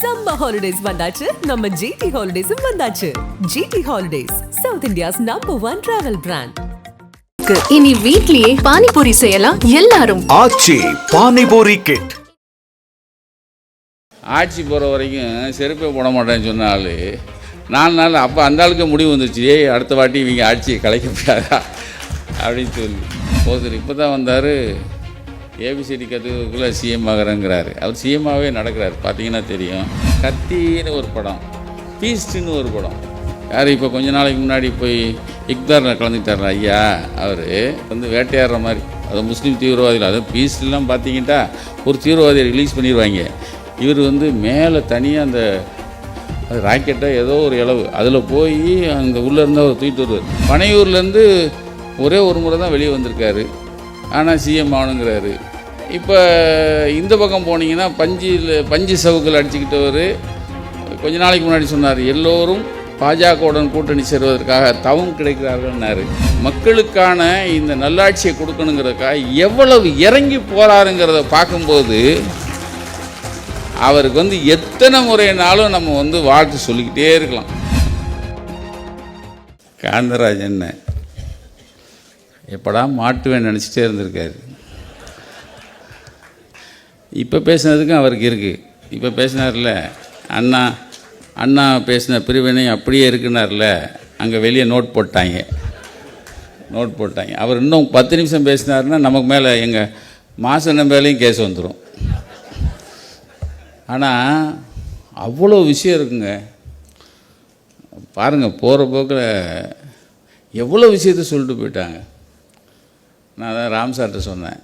Summer holidays வந்தாச்சு. நம்ம GT ஹாலிடேஸும் வந்தாச்சு. GT holidays South India's number one travel brand இனி வீட்லயே பானிபூரி செய்யலாம் எல்லாரும். ஆச்சி பானிபூரி கிட் ஆட்சி போகிற வரைக்கும் செருப்பே போட மாட்டேன்னு சொன்ன ஆள். நாலு நாள் அப்போ அந்த ஆளுக்கு முடிவு வந்துருச்சு. ஏய் அடுத்த வாட்டி இவங்க ஆட்சியை கலைக்க முடியாதா அப்படின்னு சொல்லி. ஒருத்தர் இப்போ தான் வந்தார். ABCD கற்றுக்குள்ளே CM ஆகிறேங்கிறாரு. அவர் சிஎம்மாகவே நடக்கிறார். பார்த்தீங்கன்னா தெரியும். கத்தின்னு ஒரு படம். பீஸ்ட்னு ஒரு படம். யார் இப்போ கொஞ்ச நாளைக்கு முன்னாடி போய் இக்தாரில் கலந்துக்கிட்டார் ஐயா அவர் வந்து வேட்டையாடுற மாதிரி. அது முஸ்லீம் தீவிரவாதிகள். அதுவும் பீஸ்ட்லாம் பார்த்தீங்கன்னா ஒரு தீவிரவாதியை ரிலீஸ் பண்ணிடுவாங்க இவர் வந்து மேலே தனியாக அந்த அது ராக்கெட்டை ஏதோ ஒரு இளவு. அதில் போய் அந்த உள்ளேருந்து அவர் தூக்கிட்டு வருவார். பனையூர்லேருந்து ஒரே ஒரு முறை தான் வெளியே வந்திருக்காரு. ஆனால் சிஎம் ஆகணுங்கிறாரு இப்போ இந்த பக்கம் போனீங்கன்னா பஞ்சில் பஞ்சு சவுக்கில் அடிச்சுக்கிட்டவர் கொஞ்ச நாளைக்கு முன்னாடி சொன்னார் எல்லோரும் பாஜகவுடன் கூட்டணி சேருவதற்காக தவம் கிடைக்கிறார்கள்னாரு. மக்களுக்கான இந்த நல்லாட்சியை கொடுக்கணுங்கிறதுக்காக எவ்வளவு இறங்கி போகிறாருங்கிறத பார்க்கும்போது அவருக்கு வந்து எத்தனை முறைனாலும் நம்ம வந்து வாழ்த்து சொல்லிக்கிட்டே இருக்கலாம். காந்தராஜன் எப்படா மாட்டுவேன் நினச்சிட்டே இருந்திருக்காரு. இப்போ பேசினதுக்கும் அவருக்கு இருக்குது இப்போ பேசினார்ல அண்ணா அண்ணா பேசின பிரிவினை அப்படியே இருக்குனார்ல அங்கே வெளியே நோட் போட்டாங்க. நோட் போட்டாங்க. அவர் இன்னும் பத்து நிமிஷம் பேசினாருன்னா நமக்கு மேலே எங்கள் மாசன மேலேயும் கேஸ் வந்துடும் ஆனால் அவ்வளோ விஷயம் இருக்குங்க. பாருங்கள் போகிற போக்கில் எவ்வளோ விஷயத்த சொல்லிட்டு போயிட்டாங்க. நான் தான் ராம் சார்கிட்ட சொன்னேன்.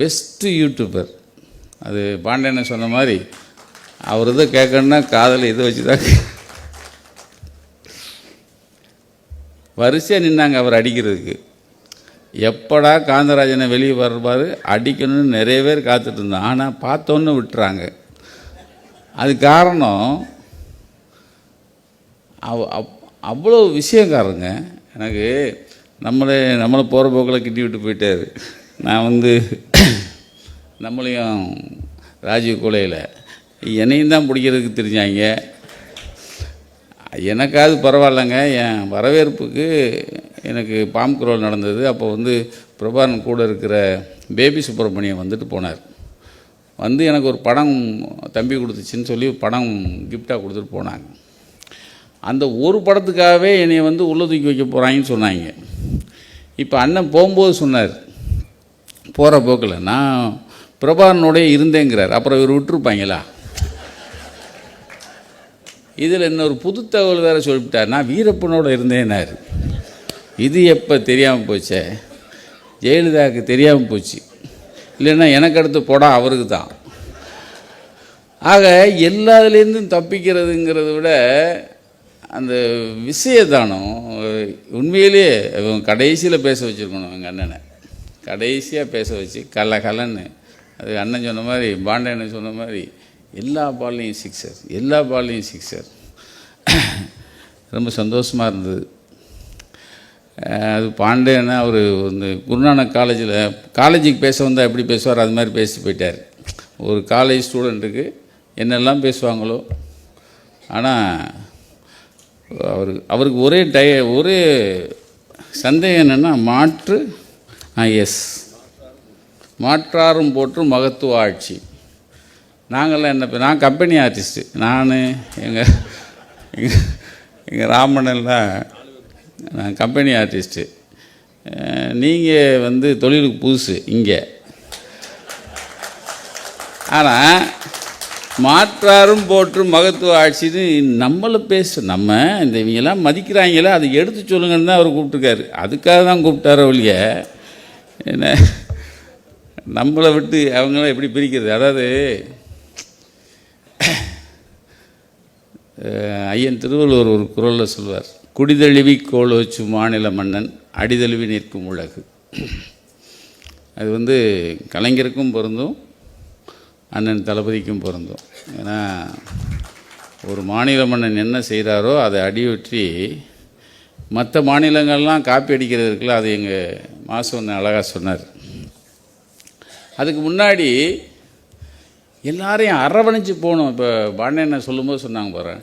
பெஸ்ட்டு யூடியூபர் அது பாண்டியனை சொன்ன மாதிரி அவர் இதை கேட்கணுன்னா காதல் இதை வச்சு தான் வரிசையாக நின்னாங்க அவர் அடிக்கிறதுக்கு. எப்படா காந்தராஜனை வெளியே வருவார் அடிக்கணும்னு நிறைய பேர் காத்துட்டு இருந்தோம் ஆனால் பார்த்தோன்னு விட்டுறாங்க. அது காரணம் அவ் அப் அவ்வளோ விஷயங்காரங்க எனக்கு நம்மளே நம்மளை போகிற போக்கில் கிட்டி விட்டு போயிட்டார். நான் வந்து நம்மளையும் ராஜீவ் கொலையில் என்னையும் தான் பிடிக்கிறதுக்கு தெரிஞ்சாங்க. எனக்காவது பரவாயில்லைங்க. என் வரவேற்புக்கு எனக்கு பாம் குரோல் நடந்தது. அப்போ வந்து பிரபாரன் கூட இருக்கிற பேபி சுப்பிரமணியம் வந்துட்டு போனார். வந்து எனக்கு ஒரு படம் தம்பி கொடுத்துச்சின்னு சொல்லி படம் கிஃப்டாக கொடுத்துட்டு போனாங்க. அந்த ஒரு படத்துக்காகவே என்னை வந்து உள்ள தூக்கி வைக்க போகிறாங்கன்னு சொன்னாங்க. இப்போ அண்ணன் போகும்போது சொன்னார் போகிற போக்கில் நான் பிரபாரனோடய இருந்தேங்கிறார். அப்புறம் இவர் விட்டுருப்பாங்களா? இதில் இன்னொரு புது தகவல் வேறு சொல்லிவிட்டார். நான் வீரப்பனோட இருந்தேனார் இது எப்போ தெரியாமல் போச்சே? ஜெயலலிதாவுக்கு தெரியாமல் போச்சு. இல்லைன்னா எனக்கு அடுத்து போடா அவருக்கு தான். ஆக எல்லாத்துலேருந்தும் தப்பிக்கிறதுங்கிறத விட அந்த விஷயதானம் உண்மையிலேயே இவன் கடைசியில் பேச வச்சுருக்கணும் எங்கள் அண்ணனை. கடைசியாக பேச வச்சு கல கலன்னு அது அண்ணன் சொன்ன மாதிரி பாண்டியண்ணன் சொன்ன மாதிரி எல்லா பால்லையும் சிக்ஸர் எல்லா பால்லையும் சிக்ஸர் ரொம்ப சந்தோஷமாக இருந்தது. அது பாண்டேன்னா அவர் வந்து குருநானக் காலேஜில் காலேஜுக்கு பேச வந்தால் எப்படி பேசுவார் அது மாதிரி பேசிட்டு போயிட்டார். ஒரு காலேஜ் ஸ்டூடெண்ட்டுக்கு என்னெல்லாம் பேசுவாங்களோ ஆனால் அவர் அவருக்கு ஒரே டய ஒரே சந்தேகம் என்னென்னா மாற்று ஆ எஸ் மாற்றாரும் போற்று மகத்துவ ஆட்சி. நாங்கள்லாம் என்ன நான் கம்பெனி ஆர்டிஸ்ட்டு நான் எங்கள் எங்கள் எங்கள் ராமனெல்லாம் நான் கம்பெனி ஆர்டிஸ்ட்டு நீங்கள் வந்து தொழிலுக்கு புதுசு இங்கே. ஆனால் மாற்றாரும் போற்றும் மகத்துவ ஆட்சின்னு நம்மளை பேச நம்ம இந்த இவங்கெல்லாம் மதிக்கிறாங்களே அதை எடுத்து சொல்லுங்கன்னு தான் அவர் கூப்பிட்டுருக்காரு. அதுக்காக தான் கூப்பிட்டாரோ ஒழிய என்ன நம்மளை விட்டு அவங்களாம் எப்படி பிரிக்கிறது? அதாவது ஐயன் திருவள்ளுவர் ஒரு குரலில் சொல்வார் குடிதழுவி கோல் வச்சு மாநில மன்னன் அடிதழுவி நிற்கும் உலகு. அது வந்து கலைஞருக்கும் பொருந்தும் அண்ணன் தளபதிக்கும் பொருந்தும். ஏன்னா ஒரு மாநில மன்னன் என்ன செய்கிறாரோ அதை அடியொற்றி மற்ற மாநிலங்கள்லாம் காப்பி அடிக்கிறது இருக்குல்ல அது எங்கள் மாசு ஒன்று அழகாக சொன்னார். அதுக்கு முன்னாடி எல்லாரையும் அரவணைச்சு போகணும். இப்போ பாண்டியனை சொல்லும்போது சொன்னாங்க பாரு.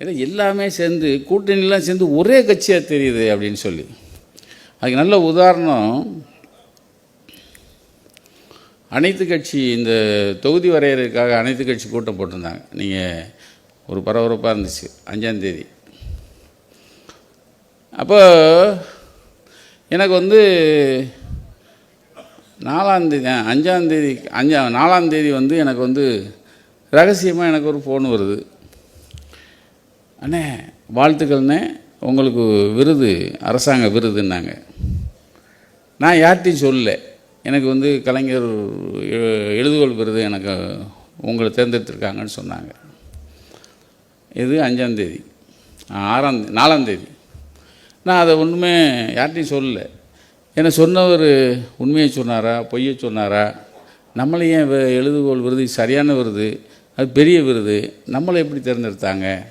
ஏன்னா எல்லாமே சேர்ந்து கூட்டணிலாம் சேர்ந்து ஒரே கட்சியாக தெரியுது அப்படின்னு சொல்லி. அதுக்கு நல்ல உதாரணம் அனைத்து கட்சி இந்த தொகுதி வரையறதுக்காக அனைத்து கட்சி கூட்டம் போட்டிருந்தாங்க. நீங்கள் ஒரு பரபரப்பாக இருந்துச்சு அஞ்சாந்தேதி அப்போ எனக்கு வந்து நாலாந்தேதி அஞ்சாந்தேதி அஞ்சா நாலாந்தேதி வந்து எனக்கு வந்து ரகசியமாக எனக்கு ஒரு ஃபோன் வருது. அண்ணே வாழ்த்துக்கள்ண்ணே. உங்களுக்கு விருது அரசாங்க விருதுன்னாங்க. நான் யார்கிட்டையும் சொல்லல. எனக்கு வந்து கலைஞர் எ- எழுதுகோள் விருது எனக்கு உங்களை தேர்ந்தெடுத்திருக்காங்கன்னு சொன்னாங்க. இது அஞ்சாந்தேதி ஆறாம் நாலாந்தேதி நான் அதை ஒன்றுமே யார்கிட்டையும் சொல்லலை. ஏன்னா சொன்னவர் உண்மையை சொன்னாரா பொய்யை சொன்னாரா? நம்மளை ஏன் எழுதுகோள் விருது சரியான விருது அது பெரிய விருது நம்மளை எப்படி தேர்ந்தெடுத்தாங்க?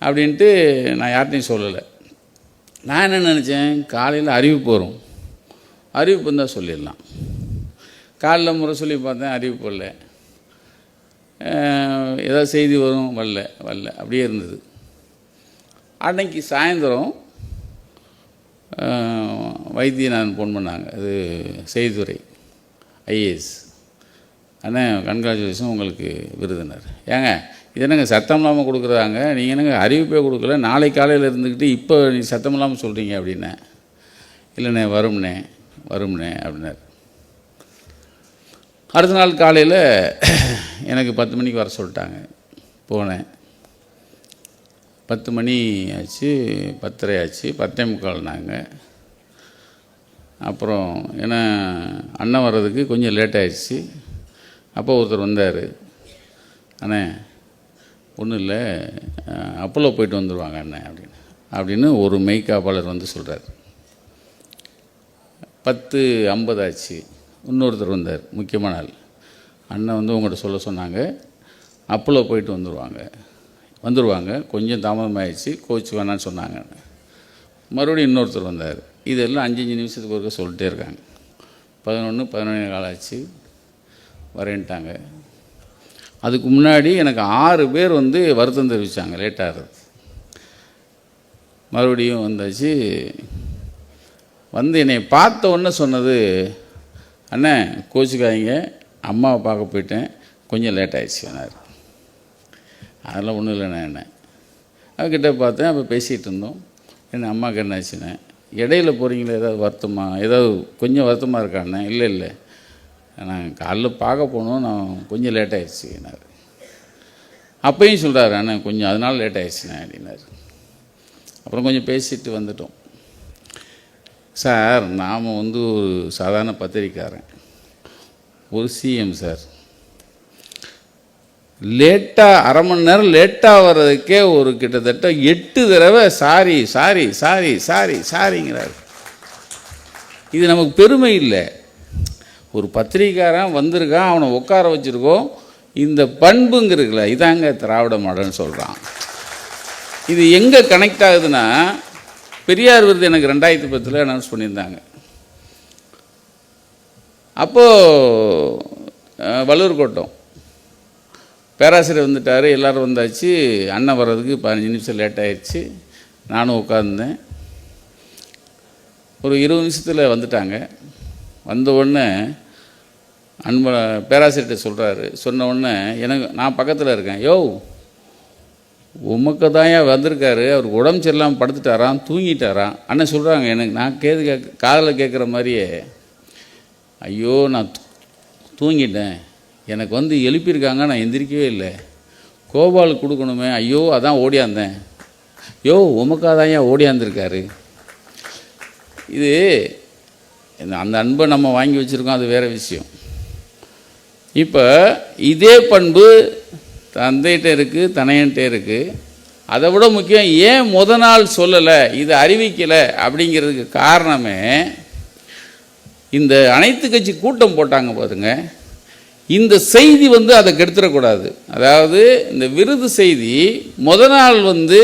அப்படின்ட்டு நான் யார்கிட்டையும் சொல்லலை. நான் என்ன நினச்சேன்? காலையில் அறிவிப்பு வரும் அறிவிப்பு இருந்தால் சொல்லிடலாம். காலைல முறை சொல்லி பார்த்தேன் அறிவிப்பு இல்லை ஏதாவது செய்தி வரும் வரல வரல. அப்படியே இருந்தது. அன்னைக்கு சாயந்தரம் அஹ், வைத்தியநாதன் ஃபோன் பண்ணாங்க. அது செய்தித்துறை ஐஏஎஸ். அண்ணே கன்கிராச்சுலேஷன் உங்களுக்கு விருதுனர். ஏங்க இது என்னங்க சத்தம் இல்லாமல் கொடுக்குறாங்க? நீங்கள் என்னங்க அறிவிப்பே கொடுக்கல? நாளை காலையில் இருந்துக்கிட்டு இப்போ நீ சத்தம் இல்லாமல் சொல்கிறீங்க அப்படின்னே இல்லைண்ணே வரும்ண்ணே வரும்னே அப்படின்னார். அடுத்த நாள் காலையில் எனக்கு பத்து மணிக்கு வர சொல்லிட்டாங்க. போனேன். பத்து மணி ஆச்சு பத்தரை ஆச்சு பத்தே முக்கால் நாங்கள் அப்புறம் ஏன்னா அண்ணன் வர்றதுக்கு கொஞ்சம் லேட் ஆயிடுச்சு. அப்போ ஒருத்தர் வந்தார். அண்ணே ஒன்றும் இல்லை அப்போலோ போயிட்டு வந்துடுவாங்க அண்ணன் அப்படின்னு. அப்படின்னு ஒரு மெய்க்காப்பாளர் வந்து சொல்கிறார் பத்து ஐம்பது ஆச்சு இன்னொருத்தர் வந்தார் முக்கியமான ஆள். அண்ணன் வந்து உங்கள்கிட்ட சொல்ல சொன்னாங்க. அப்போலோ போயிட்டு வந்துடுவாங்க வந்துடுவாங்க கொஞ்சம் தாமதமாகிடுச்சு கோச்சு வேணான்னு சொன்னாங்க. மறுபடியும் இன்னொருத்தர் வந்தார். இதெல்லாம் அஞ்சு அஞ்சு நிமிஷத்துக்கு ஒருக்க சொல்லிட்டே இருக்காங்க. பதினொன்று பதினொன்று கால் ஆச்சு வரேன்ட்டாங்க. அதுக்கு முன்னாடி எனக்கு ஆறு பேர் வந்து வருத்தம் தெரிவித்தாங்க லேட்டாகிறது. மறுபடியும் வந்தாச்சு. வந்து என்னை பார்த்த உடனே சொன்னது அண்ணே கோச்சிக்காதீங்க. அம்மாவை பார்க்க போயிட்டேன். கொஞ்சம் லேட் ஆயிடுச்சு அதெல்லாம் ஒன்றும் இல்லைண்ணே என்ன அவகிட்ட பார்த்தேன் அப்போ பேசிகிட்டு இருந்தோம். என்ன அம்மாவுக்கு என்ன ஆச்சுண்ணே? இடையில போகிறீங்களே ஏதாவது வருத்தமா? ஏதாவது கொஞ்சம் வருத்தமாக இருக்காண்ணே இல்லை இல்லை. நான் காலைல பார்க்க போனோம். நான் கொஞ்சம் லேட் ஆயிடுச்சுனார் அப்பையும் சொல்கிறாரு அண்ணன் கொஞ்சம் அதனால லேட் ஆயிடுச்சுண்ணே அப்படின்னாரு. அப்புறம் கொஞ்சம் பேசிட்டு வந்துட்டோம். சார் நாம் வந்து ஒரு சாதாரண பத்திரிக்காரன் ஒரு சிஎம் சார். லேட்டாக அரை மணி நேரம் லேட்டாக வர்றதுக்கே ஒரு கிட்டத்தட்ட எட்டு தடவை சாரி சாரி சாரி சாரி சாரிங்கிறார். இது நமக்கு பெருமை இல்லை. ஒரு பத்திரிக்காரன் வந்திருக்கான் அவனை உட்கார வச்சுருக்கோம். இந்த பண்புங்கிறதுல இதாங்க திராவிட மாடல்னு சொல்கிறான் இது எங்கே கனெக்ட் ஆகுதுன்னா பெரியார் விருது எனக்கு ரெண்டாயிரத்தி பத்தில் அனௌன்ஸ் பண்ணியிருந்தாங்க. அப்போது வள்ளூர் கோட்டம். பேராசிரியர் வந்துட்டார் எல்லோரும் வந்தாச்சு. அண்ணன் வர்றதுக்கு பதினஞ்சு நிமிஷம் லேட் ஆயிடுச்சு. நானும் உட்காந்துருந்தேன் ஒரு இருபது நிமிஷத்தில் வந்துட்டாங்க. வந்த உடனே அன்ப பேராசிரியர்கிட்ட சொல்கிறாரு சொன்ன உடனே எனக்கு நான் பக்கத்தில் இருக்கேன். யோ உமக்கு தான் ஏன் வந்திருக்காரு. அவருக்கு உடம்பு சரியில்லாமல் படுத்துட்டாராம் தூங்கிட்டாராம். அண்ணன் சொல்கிறாங்க எனக்கு நான் கேது கேட்க காதில் கேட்குற மாதிரியே ஐயோ நான் தூங்கிட்டேன். எனக்கு வந்து எழுப்பியிருக்காங்க நான் எந்திரிக்கவே இல்லை. கோபால் கொடுக்கணுமே. ஐயோ அதான் ஓடியாந்தேன் யோ உமக்காதான் ஏன் ஓடியாந்துருக்காரு இது இந்த- அந்த அன்பை நம்ம வாங்கி வச்சுருக்கோம் அது வேறு விஷயம். இப்போ இதே பண்பு தந்தைகிட்ட இருக்குது தனையன்கிட்ட இருக்குது அதை விட முக்கியம் ஏன் முத நாள் சொல்லலை இதை அறிவிக்கலை அப்படிங்கிறதுக்கு காரணமே இந்த அனைத்து கட்சி கூட்டம் போட்டாங்க பாருங்க. இந்த செய்தி வந்து அதை கெடுத்துடக்கூடாது. அதாவது இந்த விருது செய்தி முத நாள் வந்து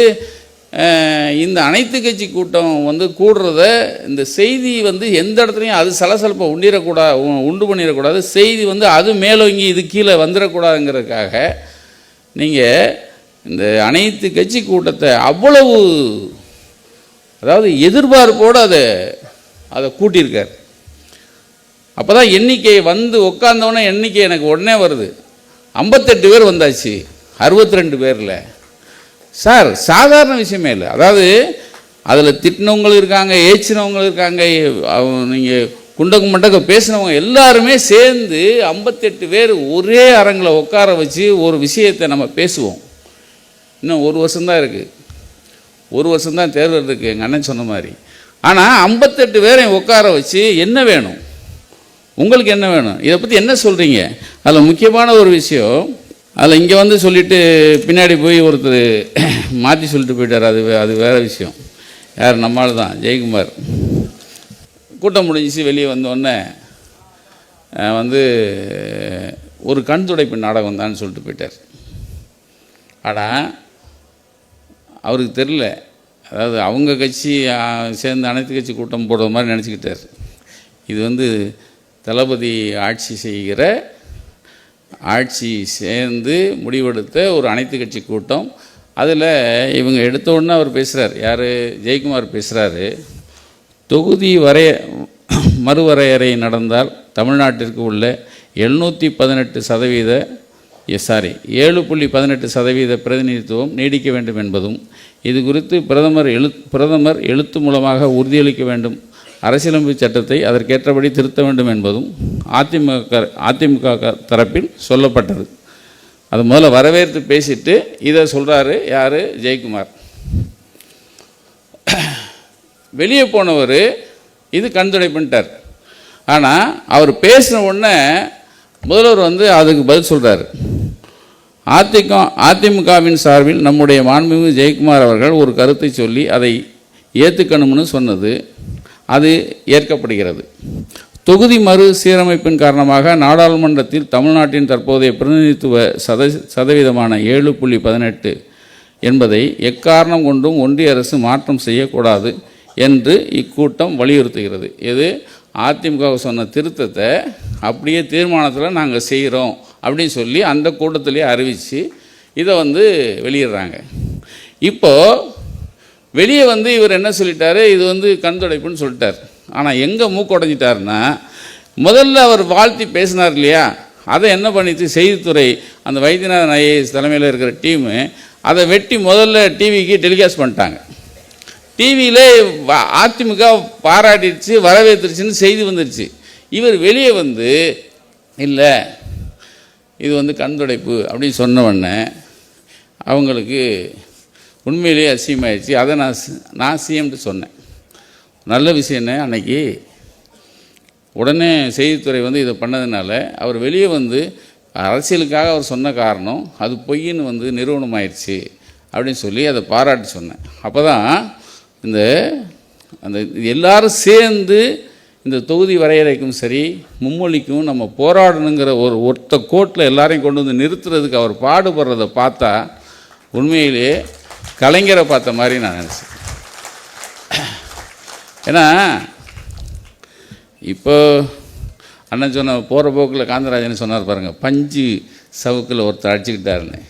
இந்த அனைத்து கட்சி கூட்டம் வந்து கூடுறத இந்த செய்தி வந்து எந்த இடத்துலையும் அது சலசலப்பை உண்டிடக்கூடாது உண்டு பண்ணிடக்கூடாது. செய்தி வந்து அது மேலோங்கி இது கீழே வந்துடக்கூடாதுங்கிறதுக்காக நீங்கள் இந்த அனைத்து கட்சி கூட்டத்தை அவ்வளவு அதாவது எதிர்பார்ப்போடு அதை அதை கூட்டியிருக்கார். அப்போ தான் எண்ணிக்கை வந்து உட்காந்தவொடனே எண்ணிக்கை எனக்கு உடனே வருது. ஐம்பத்தெட்டு பேர் வந்தாச்சு அறுபத்தி ரெண்டு பேரில். சார் சாதாரண விஷயமே இல்லை. அதாவது அதில் திட்டினவங்களும் இருக்காங்க ஏச்சினவங்களும் இருக்காங்க நீங்கள் குண்டக்கு மண்டக்க பேசினவங்க எல்லாருமே சேர்ந்து ஐம்பத்தெட்டு பேர் ஒரே அரங்கில் உட்கார வச்சு ஒரு விஷயத்தை நம்ம பேசுவோம். இன்னும் ஒரு வருஷம்தான் இருக்குது ஒரு வருஷம்தான் தேர்தல் இருக்குது எங்கள் அண்ணன் சொன்ன மாதிரி. ஆனால் ஐம்பத்தெட்டு பேரையும் உட்கார வச்சு என்ன வேணும்? உங்களுக்கு என்ன வேணும்? இதை பற்றி என்ன சொல்கிறீங்க அதில் முக்கியமான ஒரு விஷயம் அதில் இங்கே வந்து சொல்லிட்டு பின்னாடி போய் ஒருத்தர் மாற்றி சொல்லிட்டு போயிட்டார். அது வே- அது வேறு விஷயம். யார்? நம்மால் தான் ஜெயக்குமார். கூட்டம் முடிஞ்சிச்சு வெளியே வந்தோடனே வந்து ஒரு கண் துடைப்பு நாடகம் தான் சொல்லிட்டு போயிட்டார். ஆனால் அவருக்கு தெரில அதாவது அவங்க கட்சி சேர்ந்து அனைத்து கட்சி கூட்டம் போடுற மாதிரி நினச்சிக்கிட்டார். இது வந்து தளபதி ஆட்சி செய்கிற ஆட்சி சேர்ந்து முடிவெடுத்த ஒரு அனைத்து கட்சி கூட்டம். அதில் இவங்க எடுத்த உடனே அவர் பேசுகிறார் யார்? ஜெயக்குமார் பேசுகிறாரு தொகுதி வரைய மறுவரையறை நடந்தால் தமிழ்நாட்டிற்கு உள்ள எழுநூற்றி பதினெட்டு சதவீத சாரி ஏழு புள்ளி பதினெட்டு சதவீத பிரதிநிதித்துவம் நீடிக்க வேண்டும் என்பதும் இது குறித்து பிரதமர் எழு பிரதமர் எழுத்து மூலமாக உறுதியளிக்க வேண்டும். அரசியலமைப்பு சட்டத்தை அதற்கேற்றபடி திருத்த வேண்டும் என்பதும் அதிமுக அதிமுக தரப்பில் சொல்லப்பட்டது. அது முதல்ல வரவேற்று பேசிட்டு இதை சொல்கிறாரு யார்? ஜெயக்குமார். வெளியே போனவர் இது கண்துடைப்புன்ட்டார் ஆனால் அவர் பேசின உடனே முதல்வர் வந்து அதுக்கு பதில் சொல்கிறாரு அதிக அதிமுகவின் சார்பில் நம்முடைய மாண்புமிகு ஜெயக்குமார் அவர்கள் ஒரு கருத்தை சொல்லி அதை ஏற்றுக்கணும்னு சொன்னது அது ஏற்கப்படுகிறது. தொகுதி மறு சீரமைப்பின் காரணமாக நாடாளுமன்றத்தில் தமிழ்நாட்டின் தற்போதைய பிரதிநிதித்துவ சத சதவீதமான ஏழு புள்ளி பதினெட்டு என்பதை எக்காரணம் கொண்டும் ஒன்றிய அரசு மாற்றம் செய்யக்கூடாது என்று இக்கூட்டம் வலியுறுத்துகிறது. இது அதிமுக சொன்ன திருத்தத்தை அப்படியே தீர்மானத்தில் நாங்கள் செய்கிறோம் அப்படின்னு சொல்லி அந்த கூட்டத்திலே அறிவித்து இதை வந்து வெளியிடுறாங்க. இப்போது வெளியே வந்து இவர் என்ன சொல்லிட்டாரு? இது வந்து கண் துடைப்புன்னு சொல்லிட்டார். ஆனால் எங்கே மூக்குடைஞ்சிட்டாருன்னா முதல்ல அவர் வாழ்த்தி பேசினார் இல்லையா? அதை என்ன பண்ணிச்சு? செய்தித்துறை அந்த வைத்தியநாதன் ஐஏஎஸ் தலைமையில் இருக்கிற டீமு அதை வெட்டி முதல்ல டிவிக்கு டெலிகாஸ்ட் பண்ணிட்டாங்க. டிவியில் அதிமுக பாராட்டிடுச்சு வரவேற்றுருச்சுன்னு செய்தி வந்துருச்சு இவர் வெளியே வந்து இல்லை இது வந்து கண் துடைப்பு அப்படின்னு சொன்ன உடனே அவங்களுக்கு உண்மையிலேயே அசியமாயிடுச்சு அதை நான் நான் சிஎம்ட்டு சொன்னேன். நல்ல விஷயம் என்ன அன்னைக்கு? உடனே செய்தித்துறை வந்து இதை பண்ணதுனால அவர் வெளியே வந்து அரசியலுக்காக அவர் சொன்ன காரணம் அது பொய்ன்னு வந்து நிறுவனமாயிருச்சு அப்படின்னு சொல்லி அதை பாராட்டி சொன்னேன். அப்போ தான் இந்த அந்த எல்லாரும் சேர்ந்து இந்த தொகுதி வரையறைக்கும் சரி மும்மொழிக்கும் நம்ம போராடணுங்கிற ஒரு ஒத்த கோட்டில் எல்லாரையும் கொண்டு வந்து நிறுத்துறதுக்கு அவர் பாடுபடுறதை பார்த்தா உண்மையிலேயே கலைஞரை பார்த்த மாதிரி நான் நினச்சேன். ஏன்னா இப்போ அண்ணன் சொன்ன போகிற போக்கில் காந்தராஜன் சொன்னார் பாருங்கள் பஞ்சு சவுக்கில் ஒருத்தர் அடிச்சுக்கிட்டாருன்னு.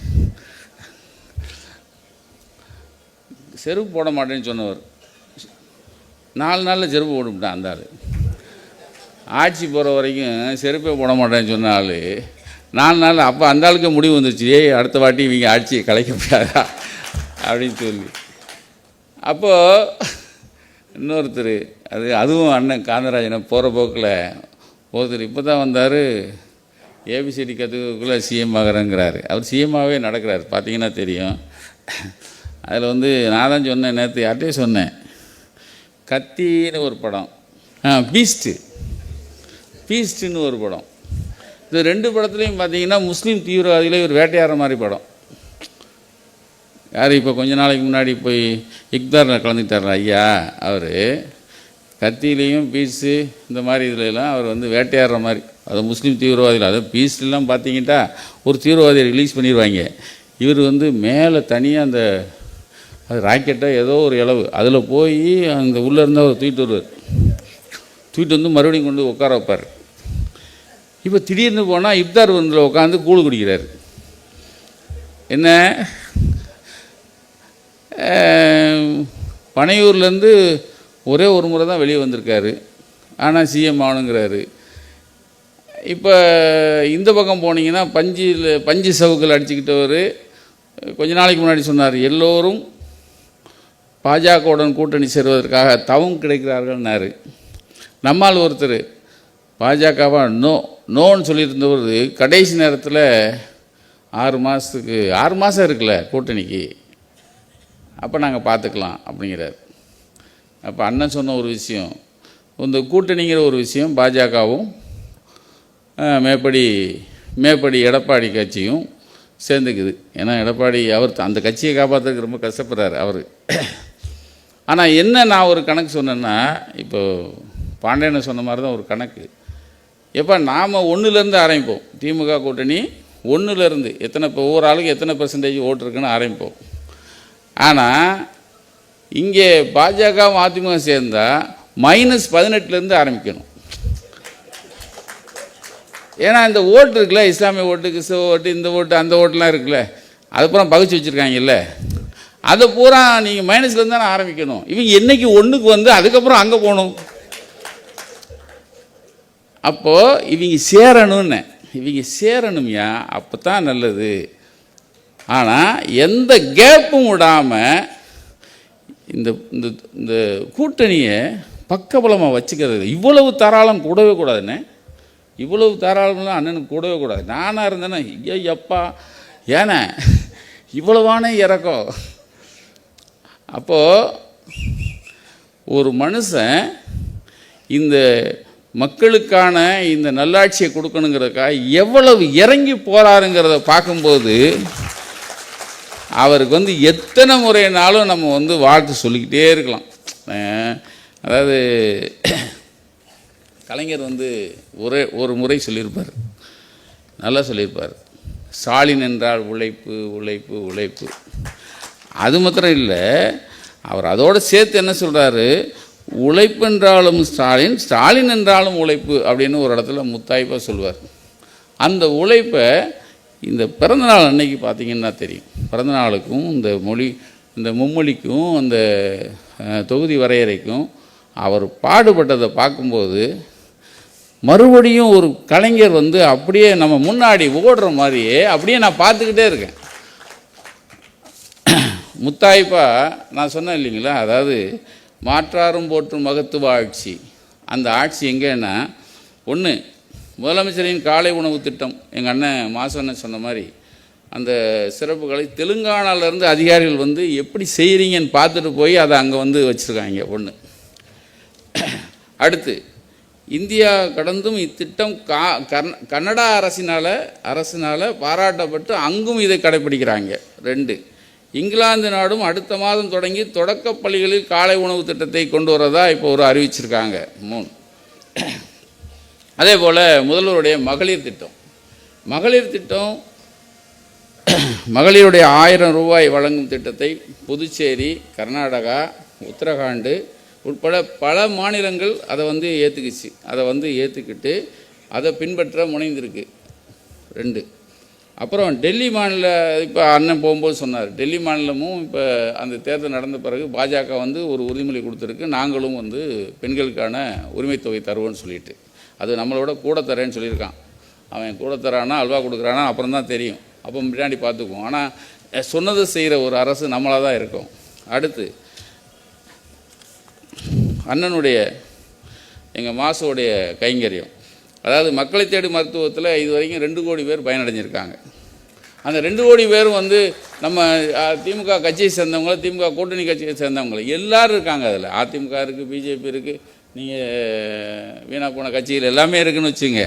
செருப்பு போட மாட்டேன்னு சொன்னவர். நாலு நாளில் செருப்பு போட்டுவிட்டான் அந்த ஆள். ஆட்சி போகிற வரைக்கும் செருப்பே போட மாட்டேன்னு சொன்ன ஆள். நாலு நாள் அப்போ அந்த ஆளுக்கு முடிவு வந்துருச்சு. ஏய் அடுத்த வாட்டி இவங்க ஆட்சியை கலைக்க முடியாதா? அப்படின்னு சொல்லி. அப்போது இன்னொருத்தர் அது அதுவும் அண்ணன் காந்தராஜனை போகிற போக்கில் ஒருத்தர் இப்போ தான் வந்தார். ABCD கற்றுக்குள்ளே CM ஆகிறேங்கிறாரு. அவர் சிஎம்மாகவே நடக்கிறார். பார்த்தீங்கன்னா தெரியும். அதில் வந்து நான் தான் சொன்னேன் நேற்று யார்கிட்டயே சொன்னேன். கத்தின்னு ஒரு படம். ஆ பீஸ்ட்டு பீஸ்ட்டுன்னு ஒரு படம். இந்த ரெண்டு படத்துலையும் பார்த்தீங்கன்னா முஸ்லீம் தீவிரவாதிகளே ஒரு வேட்டையாடுற மாதிரி படம். யார் இப்போ கொஞ்ச நாளைக்கு முன்னாடி போய் இக்தாரில் கலந்துக்கிட்டார் ஐயா அவர். கத்தியிலையும் பீஸு இந்த மாதிரி இதுலலாம் அவர் வந்து வேட்டையாடுற மாதிரி. அது முஸ்லீம் தீவிரவாதிகள் அது பீஸ்லாம் பார்த்தீங்கன்னா ஒரு தீவிரவாதியை ரிலீஸ் பண்ணிடுவாங்க இவர் வந்து மேலே தனியாக அந்த அது ராக்கெட்டாக ஏதோ ஒரு இளவு. அதில் போய் அந்த உள்ளே இருந்தால் அவர் தூக்கிட்டு வருவார். தூக்கிட்டு வந்து மறுபடியும் கொண்டு உட்கார வைப்பார். இப்போ திடீர்னு போனால் இப்தார் வந்தில் உட்காந்து கூழ் குடிக்கிறார். என்ன? பனையூர்லேருந்து ஒரே ஒரு முறை தான் வெளியே வந்திருக்காரு. ஆனால் சிஎம் ஆகணுங்கிறாரு இப்போ இந்த பக்கம் போனீங்கன்னா பஞ்சில் பஞ்சு சவுக்கில் அடிச்சுக்கிட்டவர் கொஞ்ச நாளைக்கு முன்னாடி சொன்னார் எல்லோரும் பாஜகவுடன் கூட்டணி சேருவதற்காக தவம் கிடைக்கிறார்கள்னாரு. நம்மால் ஒருத்தர் பாஜகவா? நோ நோன்னு சொல்லியிருந்தவர் கடைசி நேரத்தில் ஆறு மாதத்துக்கு ஆறு மாதம் இருக்குல்ல கூட்டணிக்கு. அப்போ நாங்கள் பார்த்துக்கலாம் அப்படிங்கிறார். அப்போ அண்ணன் சொன்ன ஒரு விஷயம் இந்த கூட்டணிங்கிற ஒரு விஷயம் பாஜகவும் மேற்படி மேப்படி மேப்படி எடப்பாடி கட்சியும் சேர்ந்துக்குது. ஏன்னா எடப்பாடி அவர் அந்த கட்சியை காப்பாற்றுறதுக்கு ரொம்ப கஷ்டப்படுறாரு அவர். ஆனால் என்ன நான் ஒரு கணக்கு சொன்னேன்னா இப்போ பாண்டியனை சொன்ன மாதிரி தான் ஒரு கணக்கு. எப்போ நாம் ஒன்றுலேருந்து ஆரம்பிப்போம். திமுக கூட்டணி ஒன்றுலேருந்து எத்தனை இப்போ ஒவ்வொரு ஆளுக்கு எத்தனை பெர்சன்டேஜ் ஓட்டு இருக்குன்னு ஆரம்பிப்போம். ஆனால் இங்கே பாஜக அதிமுக சேர்ந்தால் மைனஸ் பதினெட்டுலேருந்து ஆரம்பிக்கணும். ஏன்னா இந்த ஓட்டு இருக்குல்ல இஸ்லாமிய ஓட்டு கிறிஸ்தவ ஓட்டு இந்த ஓட்டு அந்த ஓட்டுலாம் இருக்குல்ல. அதுக்கப்புறம் பூரா பகிச்சு வச்சுருக்காங்கல்ல. அதை பூரா நீங்கள் மைனஸ்லேருந்து தானே ஆரம்பிக்கணும். இவங்க என்னைக்கு ஒன்றுக்கு வந்து அதுக்கப்புறம் அங்கே போகணும். அப்போது இவங்க சேரணும்னு. இவங்க சேரணும்யா அப்போ தான் நல்லது. ஆனால் எந்த கேப்பும் விடாமல் இந்த இந்த இந்த கூட்டணியை பக்கபலமாக வச்சுக்கிறது. இவ்வளவு தாராளம் கூடவே கூடாதுண்ணே இவ்வளவு தாராளம்லாம் அண்ணனுக்கு கூடவே கூடாது. நானாக இருந்தேன்னா ஐயோ எப்பா ஏண்ணே இவ்வளவான இறக்கம். அப்போது ஒரு மனுஷன் இந்த மக்களுக்கான இந்த நல்லாட்சியை கொடுக்கணுங்கிறதுக்காக எவ்வளவு இறங்கி போகிறாருங்கிறத பார்க்கும்போது அவருக்கு வந்து எத்தனை முறைனாலும் நம்ம வந்து வாழ்த்து சொல்லிக்கிட்டே இருக்கலாம். அதாவது கலைஞர் வந்து ஒரே ஒரு முறை சொல்லியிருப்பார். நல்லா சொல்லியிருப்பார். ஸ்டாலின் என்றால் உழைப்பு உழைப்பு உழைப்பு. அது மாத்திரம் இல்லை அவர் அதோடு சேர்த்து என்ன சொல்கிறாரு உழைப்பு என்றாலும் ஸ்டாலின் ஸ்டாலின் என்றாலும் உழைப்பு அப்படின்னு ஒரு இடத்துல முத்தாய்ப்பாக சொல்லுவார். அந்த உழைப்பை இந்த பிறந்தநாள் அன்னைக்கு பார்த்தீங்கன்னா தெரியும். பிறந்தநாளுக்கும் இந்த மொழி இந்த மும்மொழிக்கும் அந்த தொகுதி வரையறைக்கும் அவர் பாடுபட்டதை பார்க்கும்போது மறுபடியும் ஒரு கலைஞர் வந்து அப்படியே நம்ம முன்னாடி ஓடுற மாதிரியே அப்படியே நான் பார்த்துக்கிட்டே இருக்கேன். முத்தாய்ப்பா நான் சொன்னேன் இல்லைங்களா அதாவது மாற்றாரும் போற்றும் மகத்துவ ஆட்சி அந்த ஆட்சி எங்கேன்னா ஒன்று முதலமைச்சரின் காலை உணவு திட்டம். எங்கள் அண்ணன் மாசண்ணன் சொன்ன மாதிரி அந்த சிறப்புகளை தெலுங்கானாவிலேருந்து அதிகாரிகள் வந்து எப்படி செய்கிறீங்கன்னு பார்த்துட்டு போய் அதை அங்கே வந்து வச்சுருக்காங்க ஒன்று அடுத்து இந்தியா கடந்தும் இத்திட்டம் கா கர்ந கன்னடா அரசினால் அரசினால் பாராட்டப்பட்டு அங்கும் இதை கடைப்பிடிக்கிறாங்க ரெண்டு. இங்கிலாந்து நாடும் அடுத்த மாதம் தொடங்கி தொடக்கப் பள்ளிகளில் காலை உணவு திட்டத்தை கொண்டு வரதா இப்போ ஒரு அறிவிச்சிருக்காங்க. மூணு அதே போல் முதல்வருடைய மகளிர் திட்டம். மகளிர் திட்டம் மகளிருடைய ஆயிரம் ரூபாய் வழங்கும் திட்டத்தை புதுச்சேரி கர்நாடகா உத்தரகாண்டு உட்பட பல மாநிலங்கள் அதை வந்து ஏற்றுக்குச்சு அதை வந்து ஏற்றுக்கிட்டு அதை பின்பற்ற முனைந்திருக்கு. ரெண்டு. அப்புறம் டெல்லி மாநில இப்போ அண்ணன் போகும்போது சொன்னார் டெல்லி மாநிலமும் இப்போ அந்த தேர்தல் நடந்த பிறகு பாஜக வந்து ஒரு உறுதிமொழி கொடுத்துருக்கு நாங்களும் வந்து பெண்களுக்கான உரிமைத்தொகை தருவோன்னு தருவோம்னு சொல்லிட்டு. அது நம்மளோட கூட தரேன்னு சொல்லியிருக்கான். அவன் கூட தரானா அல்வா கொடுக்குறானா அப்புறம் தான் தெரியும். அப்போ பின்னாடி பார்த்துக்குவோம். ஆனால் சொன்னதை செய்கிற ஒரு அரசு நம்மளாக தான் இருக்கும். அடுத்து அண்ணனுடைய எங்கள் மாசுடைய கைங்கரியம். அதாவது மக்களை தேடி மருத்துவத்தில் இது வரைக்கும் ரெண்டு கோடி பேர் பயனடைஞ்சிருக்காங்க. அந்த ரெண்டு கோடி பேரும் வந்து நம்ம திமுக கட்சியை சேர்ந்தவங்கள திமுக கூட்டணி கட்சியை சேர்ந்தவங்கள? எல்லாரும் இருக்காங்க அதில். அதிமுக இருக்குது பிஜேபி இருக்குது நீங்கள் வீணா போன கட்சிகள் எல்லாமே இருக்குன்னு வச்சுங்க.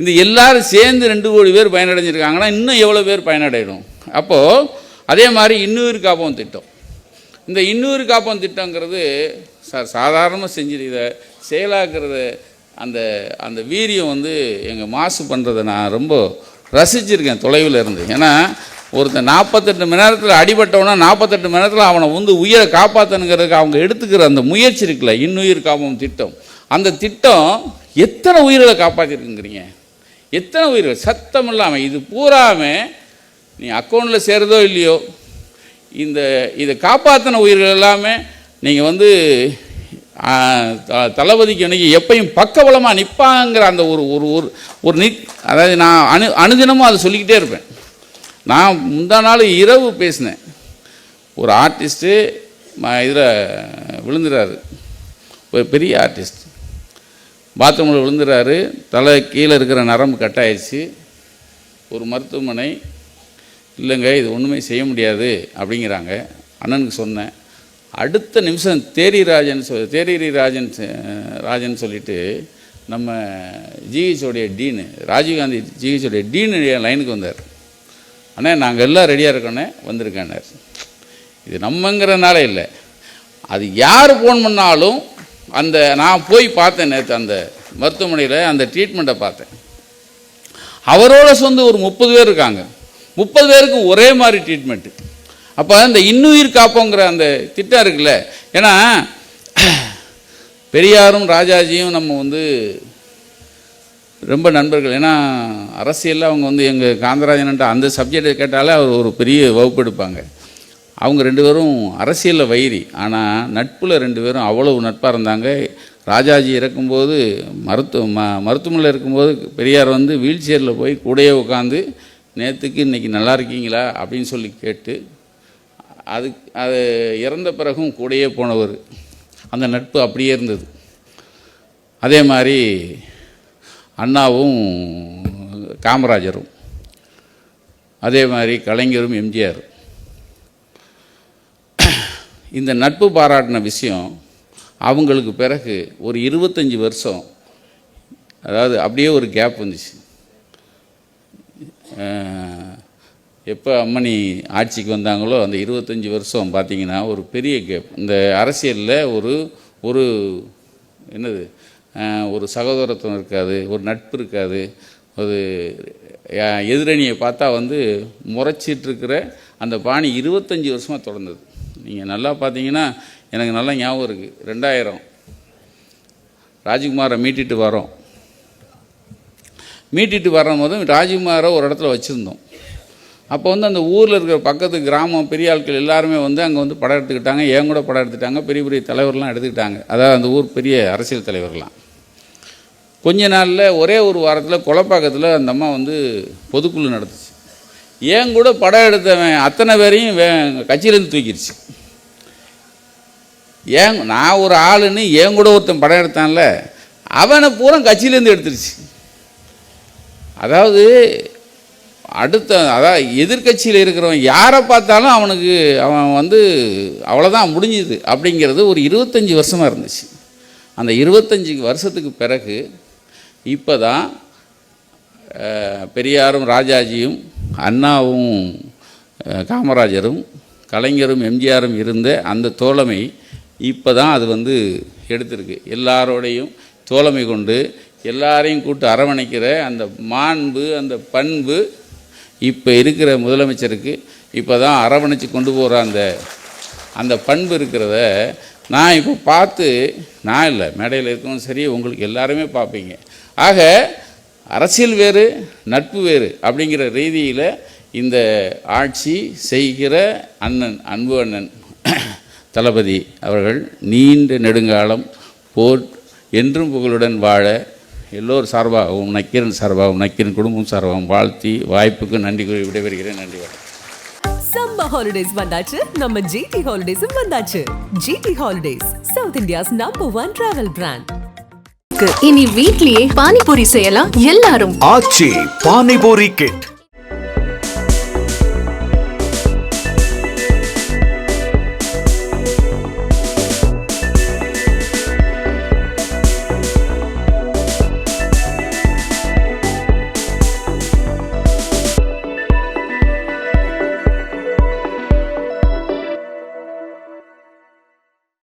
இந்த எல்லாரும் சேர்ந்து ரெண்டு கோடி பேர் பயனடைஞ்சிருக்காங்கன்னா இன்னும் எவ்வளோ பேர் பயனடையணும்? அப்போது அதே மாதிரி இன்னொரு காப்போம் திட்டம். இந்த இன்னொரு காப்பம் திட்டங்கிறது சார் சாதாரணமாக செஞ்சு இதை செயலாக்குறது அந்த அந்த வீரியம் வந்து எங்கள் மாசு பண்ணுறதை நான் ரொம்ப ரசிச்சிருக்கேன் தொலைவில் இருந்து. ஏன்னா ஒருத்தன் நாற்பத்தெட்டு மணி நேரத்தில் அடிபட்டவனா நாற்பத்தெட்டு மணி நேரத்தில் அவனை வந்து உயிரை காப்பாற்றணுங்கிறதுக்கு அவங்க எடுத்துக்கிற அந்த முயற்சி இருக்குல்ல இன்னுயிர் காப்போம் திட்டம். அந்த திட்டம் எத்தனை உயிர்களை காப்பாற்றிருக்குங்கிறீங்க எத்தனை உயிர்கள்? சத்தம் இல்லாமல் இது பூராமே நீ அக்கௌண்ட்டில் சேருதோ இல்லையோ இந்த இதை காப்பாற்றின உயிர்கள் எல்லாமே நீங்கள் வந்து தளபதிக்கு இன்னைக்கு எப்பையும் பக்கபலமாக நிற்பாங்கிற அந்த ஒரு ஒரு ஒரு ஒரு நிக் அதாவது நான் அணு அனுதினமும் அதை சொல்லிக்கிட்டே இருப்பேன். நான் முந்தா நாள் இரவு பேசினேன். ஒரு ஆர்டிஸ்ட்டு இதில் விழுந்துறாரு. ஒரு பெரிய ஆர்டிஸ்ட். பாத்ரூமில் விழுந்துறாரு. தலை கீழே இருக்கிற நரம்பு கட் ஆயிடுச்சு ஒரு மருத்துவமனை. இல்லைங்க இது ஒன்றுமே செய்ய முடியாது அப்படிங்கிறாங்க. அண்ணனுக்கு சொன்னேன். அடுத்த நிமிஷம் தேரி ராஜன் சொல் தேரி ராஜன் ராஜன் சொல்லிட்டு நம்ம ஜிஹெச்சோடைய டீனு ராஜீவ்காந்தி ஜிஹெச்சோடைய டீனு லைனுக்கு வந்தார். அண்ணே நாங்கள் எல்லாம் ரெடியாக இருக்கோன்னே வந்திருக்கேன்னார். இது நம்மங்கிறனால இல்லை. அது யார் ஃபோன் பண்ணாலும் அந்த நான் போய் பார்த்தேன் நேற்று அந்த மருத்துவமனையில் அந்த ட்ரீட்மெண்ட்டை பார்த்தேன். அவரோட சொந்த ஒரு முப்பது பேர் இருக்காங்க. முப்பது பேருக்கு ஒரே மாதிரி ட்ரீட்மெண்ட்டு அப்போ இந்த இன்னுயிர் காப்போங்கிற அந்த திட்டம் இருக்குல்ல. ஏன்னா பெரியாரும் ராஜாஜியும் நம்ம வந்து ரொம்ப நண்பர்கள். ஏன்னா அரசியலில் அவங்க வந்து எங்கள் காந்தராஜன்ட்ட அந்த சப்ஜெக்டை கேட்டாலே அவர் ஒரு பெரிய வகுப்பு எடுப்பாங்க. அவங்க ரெண்டு பேரும் அரசியலில் வைரி ஆனால் நட்பில் ரெண்டு பேரும் அவ்வளவு நட்பாக இருந்தாங்க. ராஜாஜி இறக்கும்போது மருத்துவ ம மருத்துவமனையில் இருக்கும்போது பெரியார் வந்து வீல் சேரில் போய் கூடயே உட்காந்து நேற்றுக்கு இன்றைக்கி நல்லா இருக்கீங்களா? அப்படின்னு சொல்லி கேட்டு அது அது இறந்த பிறகும் கூடயே போனவர். அந்த நட்பு அப்படியே இருந்தது. அதே மாதிரி அண்ணாவும் காமராஜரும் அதே மாதிரி கலைஞரும் எம்ஜிஆர். இந்த நட்பு பாராட்டின விஷயம் அவங்களுக்கு பிறகு ஒரு இருபத்தஞ்சி வருஷம் அதாவது அப்படியே ஒரு கேப் வந்துச்சு. எப்போ அம்மணி ஆட்சிக்கு வந்தாங்களோ அந்த இருபத்தஞ்சி வருஷம் பார்த்தீங்கன்னா ஒரு பெரிய கேப் இந்த அரசியலில் ஒரு ஒரு என்னது ஒரு சகோதரத்துவம் இருக்காது ஒரு நட்பு இருக்காது. ஒரு எதிரணியை பார்த்தா வந்து முறைச்சிட்ருக்கிற அந்த பாணி இருபத்தஞ்சி வருஷமாக தொடர்ந்தது. நீங்கள் நல்லா பார்த்தீங்கன்னா எனக்கு நல்லா ஞாபகம் இருக்குது ரெண்டாயிரம். ராஜ்குமாரை மீட்டிட்டு வரோம் மீட்டிட்டு வரும்போது ராஜ்குமாரை ஒரு இடத்துல வச்சுருந்தோம். அப்போ வந்து அந்த ஊரில் இருக்கிற பக்கத்து கிராமம் பெரிய ஆட்கள் எல்லாருமே வந்து அங்கே வந்து படம் எடுத்துக்கிட்டாங்க. என் கூட படம் எடுத்துட்டாங்க? பெரிய பெரிய தலைவர்லாம் எடுத்துக்கிட்டாங்க. அதாவது அந்த ஊர் பெரிய அரசியல் தலைவர்லாம் கொஞ்ச நாளில் ஒரே ஒரு வாரத்தில் கொலப்பாக்கத்தில் அந்த அம்மா வந்து பொதுக்குழு நடந்துச்சு ஏன் கூட படம் எடுத்தவன் அத்தனை பேரையும் கட்சியிலேருந்து தூக்கிடுச்சு ஏன் நான் ஒரு ஆளுன்னு என் கூட ஒருத்தன் படம் எடுத்தான்ல? அவனை பூரா கட்சியிலேருந்து எடுத்துருச்சு. அதாவது அடுத்த அதாவது எதிர்க்கட்சியில் இருக்கிறவன் யாரை பார்த்தாலும் அவனுக்கு அவன் வந்து அவ்வளோதான் முடிஞ்சுது அப்படிங்கிறது ஒரு இருபத்தஞ்சி வருஷமாக இருந்துச்சு. அந்த இருபத்தஞ்சி வருஷத்துக்கு பிறகு இப்போ தான் பெரியாரும் ராஜாஜியும் அண்ணாவும் காமராஜரும் கலைஞரும் எம்ஜிஆரும் இருந்த அந்த தோழமை இப்போ தான் அது வந்து எடுத்திருக்கு. எல்லாரோடையும் தோழமை கொண்டு எல்லாரையும் கூட்டு அரவணைக்கிற அந்த மாண்பு அந்த பண்பு இப்போ இருக்கிற முதலமைச்சருக்கு இப்போ தான் அரவணைச்சு கொண்டு போகிற அந்த அந்த பண்பு இருக்கிறத நான் இப்போ பார்த்து நான் இல்லை மேடையில் இருக்கவும் சரி உங்களுக்கு எல்லாருமே பார்ப்பீங்க. ஆக அரசியல் வேறு நட்பு வேறு அப்படிங்கிற ரீதியில் இந்த ஆட்சி செய்கிற அண்ணன் அன்பு அண்ணன் தளபதி அவர்கள் நீண்ட நெடுங்காலம் போர் என்றும் புகழுடன் வாழ எல்லோர் சார்பாகவும் நக்கீரன் சார்பாகவும் நக்கீரன் குடும்பம் சார்பாகவும் வாழ்த்தி வாய்ப்புக்கு நன்றி கூறி விடைபெறுகிறேன். நன்றி வணக்கம். சம்மர் ஹாலிடேஸ் வந்தாச்சு. நம்ம ஜிடி ஹாலிடேஸும் வந்தாச்சு. GT holidays South India's number one travel brand இனி வீட்லயே பானிபூரி செய்யலாம் எல்லாரும். ஆச்சி பானிபூரி கிட்